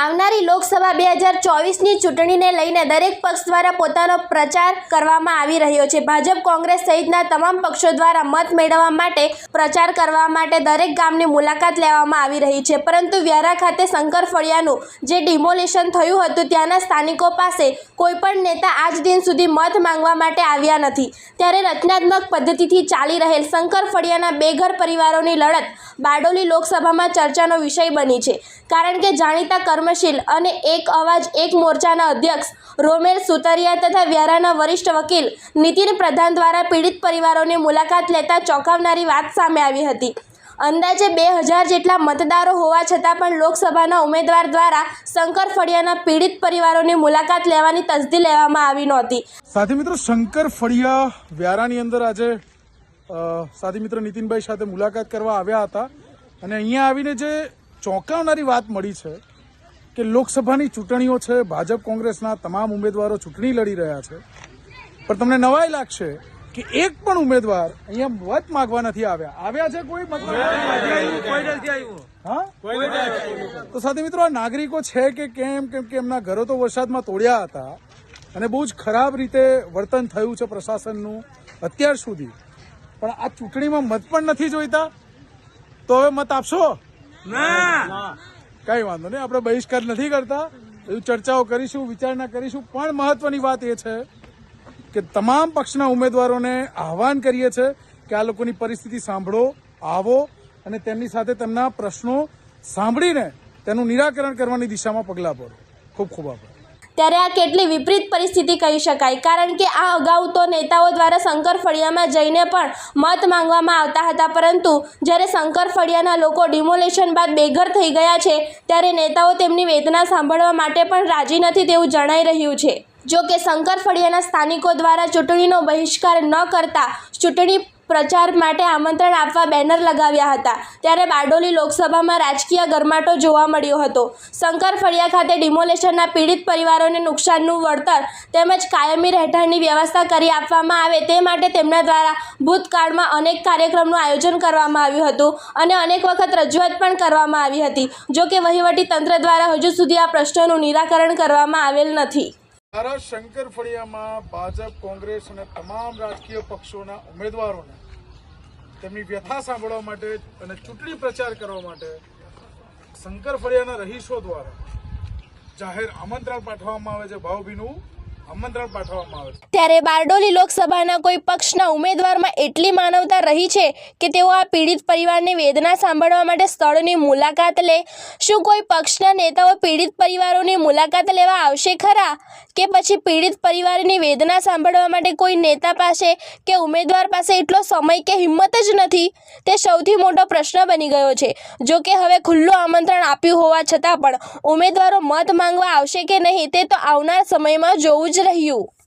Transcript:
આવનારી લોકસભા બે હજાર ચોવીસની ચૂંટણીને લઈને દરેક પક્ષ દ્વારા પોતાનો પ્રચાર કરવામાં આવી રહ્યો છે. ભાજપ, કોંગ્રેસ સહિતના તમામ પક્ષો દ્વારા મત મેળવવા માટે પ્રચાર કરવા માટે દરેક ગામની મુલાકાત લેવામાં આવી રહી છે. પરંતુ વ્યારા ખાતે શંકર ફળિયાનું જે ડિમોલિશન થયું હતું, ત્યાંના સ્થાનિકો પાસે કોઈપણ નેતા આજ દિન સુધી મત માંગવા માટે આવ્યા નથી. ત્યારે રચનાત્મક પદ્ધતિથી ચાલી રહેલ શંકર ફળિયાના બેઘર પરિવારોની લડત બારડોલી લોકસભામાં ચર્ચાનો વિષય બની છે. કારણ કે જાણીતા કર્મશીલ અને એક અવાજ, એક મોરચાના અધ્યક્ષ રોમેલ સુતરિયા તથા વ્યારાના વરિષ્ઠ વકીલ નીતિન પ્રધાન દ્વારા પીડિત પરિવારોની મુલાકાત લેતા ચોંકાવનારી વાત સામે આવી હતી. અંદાજે બે હજાર જેટલા મતદારો હોવા છતાં પણ લોકસભાના ઉમેદવાર દ્વારા શંકર ફળિયાના પીડિત પરિવારોની મુલાકાત લેવાની તસદી લેવામાં આવી નહોતી. સાથી મિત્રો, શંકર ફળિયા વ્યારાની અંદર આજે સાથી મિત્ર નીતિનભાઈ સાથે મુલાકાત કરવા આવ્યા હતા અને અહીંયા આવીને જે ચોંકાવનારી વાત મળી છે કે લોકસભાની ચૂંટણીઓ છે ભાજપ કોંગ્રેસના તમામ ઉમેદવારો ચૂંટણી લડી રહ્યા છે. પણ તમને નવાઈ લાગશે કે એક પણ ઉમેદવાર અહીંયા મત માગવા નથી આવ્યા. આવ્યા છે કોઈ મતલબ તો સાથે મિત્રો આ નાગરિકો છે કે કેમ? કેમ કે એમના ઘરો તો વરસાદમાં તોડ્યા હતા. અને બહુ જ ખરાબ રીતે વર્તન થયું છે પ્રશાસનનું અત્યાર સુધી. પણ આ ચૂંટણીમાં મત પણ નથી જોઈતા? તો હવે મત આપશો? કઈ વાંધો નહીં, આપણે બહિષ્કાર નથી કરતા. ચર્ચાઓ કરીશું, વિચારણા કરીશું. પણ મહત્વની વાત એ છે કે તમામ પક્ષના ઉમેદવારોને આહવાન કરીએ છીએ કે આ લોકોની પરિસ્થિતિ સાંભળો, આવો અને તેમની સાથે તેમના પ્રશ્નો સાંભળીને તેનું નિરાકરણ કરવાની દિશામાં પગલાં ભરો. ખૂબ ખૂબ આભાર. ત્યારે આ કેટલી વિપરીત પરિસ્થિતિ કહી શકાય. કારણ કે આ અગાઉ તો નેતાઓ દ્વારા શંકર ફળિયામાં જઈને પણ મત માંગવામાં આવતા હતા. પરંતુ જ્યારે શંકર ફળિયાના લોકો ડિમોલેશન બાદ બેઘર થઈ ગયા છે, ત્યારે નેતાઓ તેમની વેદના સાંભળવા માટે પણ રાજી નથી તેવું જણાઈ રહ્યું છે. જો કે શંકર ફળિયાના સ્થાનિકો દ્વારા ચૂંટણીનો બહિષ્કાર ન કરતા ચૂંટણી પ્રચાર માટે આમંત્રણ આપવા બેનર લગાવ્યા હતા. ત્યારે બારડોલી લોકસભામાં રાજકીય ગરમાટો જોવા મળ્યો હતો. શંકર ફળિયા ખાતે ડિમોલેશનના પીડિત પરિવારોને નુકસાનનું વળતર તેમજ કાયમી રહેઠાણની વ્યવસ્થા કરી આપવામાં આવે તે માટે તેમના દ્વારા ભૂતકાળમાં અનેક કાર્યક્રમનું આયોજન કરવામાં આવ્યું હતું અને અનેક વખત રજૂઆત પણ કરવામાં આવી હતી. જોકે વહીવટી તંત્ર દ્વારા હજુ સુધી આ પ્રશ્નોનું નિરાકરણ કરવામાં આવેલ નથી. મારા શંકર ફળિયામાં ભાજપ, કોંગ્રેસ અને તમામ રાજકીય પક્ષોના ઉમેદવારોને તેમની વ્યથા સાંભળવા માટે અને ચૂંટણી પ્રચાર કરવા માટે શંકર ફળિયાના રહીશો દ્વારા જાહેર આમંત્રણ પાઠવવામાં આવે છે. ભાવભીનું ત્યારે બારડોલી લોકસભાના કોઈ પક્ષના ઉમેદવારમાં એટલી માનવતા રહી છે કે તેઓ આ પીડિત પરિવારની વેદના સાંભળવા માટે સ્થળની મુલાકાત લે. શું કોઈ પક્ષના નેતાઓ પીડિત પરિવારોની મુલાકાત લેવા આવશે ખરા? કે પછી પીડિત પરિવારની વેદના સાંભળવા માટે કોઈ નેતા પાસે કે ઉમેદવાર પાસે એટલો સમય કે હિંમત જ નથી? તે સૌથી મોટો પ્રશ્ન બની ગયો છે. જો કે હવે ખુલ્લું આમંત્રણ આપ્યું હોવા છતાં પણ ઉમેદવારો મત માંગવા આવશે કે નહીં તે તો આવનાર સમયમાં જોવું જ રહ્યું